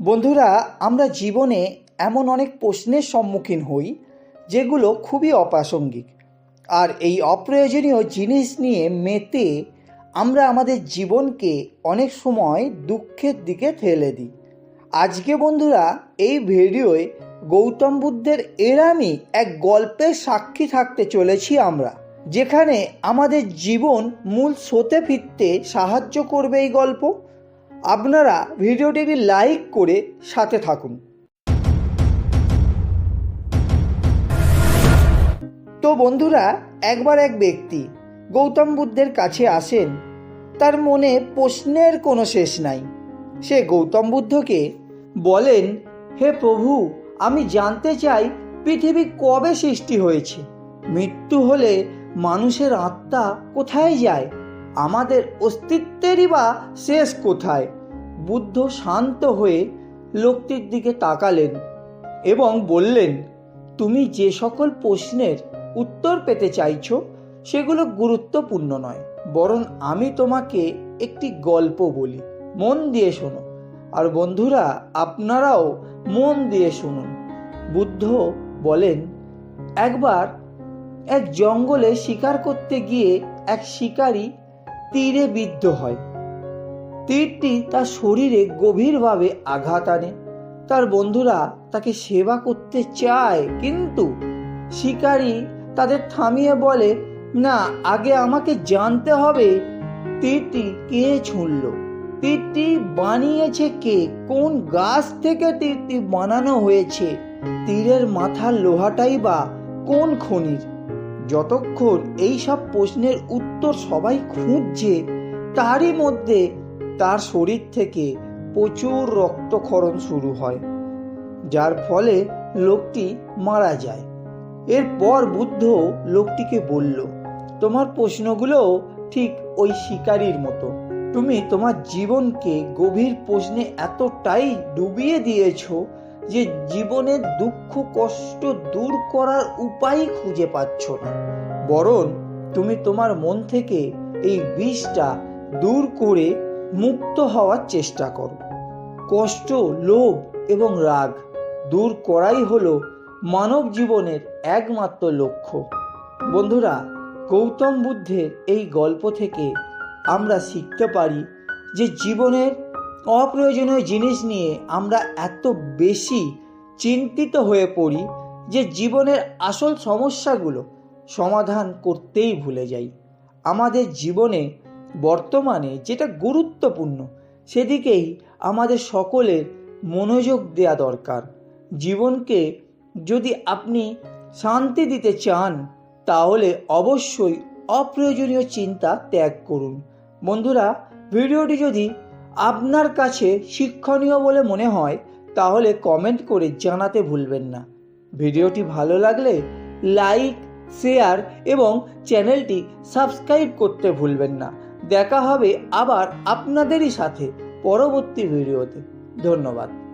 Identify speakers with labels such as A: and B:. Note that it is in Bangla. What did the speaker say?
A: বন্ধুরা, আমরা জীবনে এমন অনেক প্রশ্নের সম্মুখীন হই, যেগুলো খুবই অপ্রাসঙ্গিক। আর এই অপ্রয়োজনীয় জিনিস নিয়ে মেতে আমরা আমাদের জীবনকে অনেক সময় দুঃখের দিকে ঠেলে দিই। আজকে বন্ধুরা, এই ভিডিওয় গৌতম বুদ্ধের এরামই এক গল্পের সাক্ষী থাকতে চলেছি আমরা, যেখানে আমাদের জীবন মূল স্রোতে ফিরতে সাহায্য করবে এই গল্প। আপনারা ভিডিওটিকে লাইক করে সাথে থাকুন। তো বন্ধুরা, একবার এক ব্যক্তি গৌতম বুদ্ধের কাছে আসেন, তার মনে প্রশ্নের কোনো শেষ নাই। সে গৌতম বুদ্ধকে বলেন, হে প্রভু, আমি জানতে চাই পৃথিবী কবে সৃষ্টি হয়েছে? মৃত্যু হলে মানুষের আত্মা কোথায় যায়? আমাদের অস্তিত্বেরই বা শেষ কোথায়? বুদ্ধ শান্ত হয়ে লোকটির দিকে তাকালেন এবং বললেন, তুমি যে সকল প্রশ্নের উত্তর পেতে চাইছ, সেগুলো গুরুত্বপূর্ণ নয়। বরং আমি তোমাকে একটি গল্প বলি। মন দিয়ে শোনো। আর বন্ধুরা, আপনারাও মন দিয়ে শুনুন। বুদ্ধ বলেন, একবার এক জঙ্গলে শিকার করতে গিয়ে এক শিকারী তীরে বিদ্ধ হয়। তীরটি তার শরীরে গভীরভাবে আঘাত আনে। তার বন্ধুরা তাকে সেবা করতে চায়, কিন্তু শিকারী তাদের থামিয়ে বলে, না, আগে আমাকে জানতে হবে, তীরটি কে ছুঁড়ল? তীরটি বানিয়েছে কে? কোন গাছ থেকে তীরটি বানানো হয়েছে? তীরের মাথার লোহাটাই বা কোন খনির? যতক্ষণ এই সব প্রশ্নের উত্তর সবাই খুঁজছে, তারই মধ্যে তার শরীর থেকে প্রচুর রক্তক্ষরণ শুরু হয়, যার ফলে লোকটি মারা যায়। এরপর বুদ্ধ লোকটিকে বলল, তোমার প্রশ্নগুলো ঠিক ওই শিকারীর মতো। তুমি তোমার জীবনকে গভীর প্রশ্নে এতটাই ডুবিয়ে দিয়েছ যে জীবনের দুঃখ, কষ্ট দূর করার উপায় খুঁজে পাচ্ছ না। বরং তুমি তোমার মন থেকে এই বিষটা দূর করে মুক্ত হওয়ার চেষ্টা করো। কষ্ট, লোভ এবং রাগ দূর করাই হলো মানব জীবনের একমাত্র লক্ষ্য। বন্ধুরা, গৌতম বুদ্ধের এই গল্প থেকে আমরা শিখতে পারি যে জীবনের অপ্রয়োজনীয় জিনিস নিয়ে আমরা এত বেশি চিন্তিত হয়ে পড়ি যে জীবনের আসল সমস্যাগুলো সমাধান করতেই ভুলে যাই। আমাদের জীবনে বর্তমানে যেটা গুরুত্বপূর্ণ, সেদিকেই আমাদের সকলের মনোযোগ দেওয়া দরকার। জীবনকে যদি আপনি শান্তি দিতে চান, তাহলে অবশ্যই অপ্রয়োজনীয় চিন্তা ত্যাগ করুন। বন্ধুরা, ভিডিওটি যদি আপনার কাছে শিক্ষণীয় বলে মনে হয়, তাহলে কমেন্ট করে জানাতে ভুলবেন না। ভিডিওটি ভালো লাগলে লাইক শেয়ার এবং চ্যানেলটি সাবস্ক্রাইব করতে ভুলবেন না। দেখা হবে আবার আপনাদেরই সাথে পরবর্তী ভিডিওতে। ধন্যবাদ।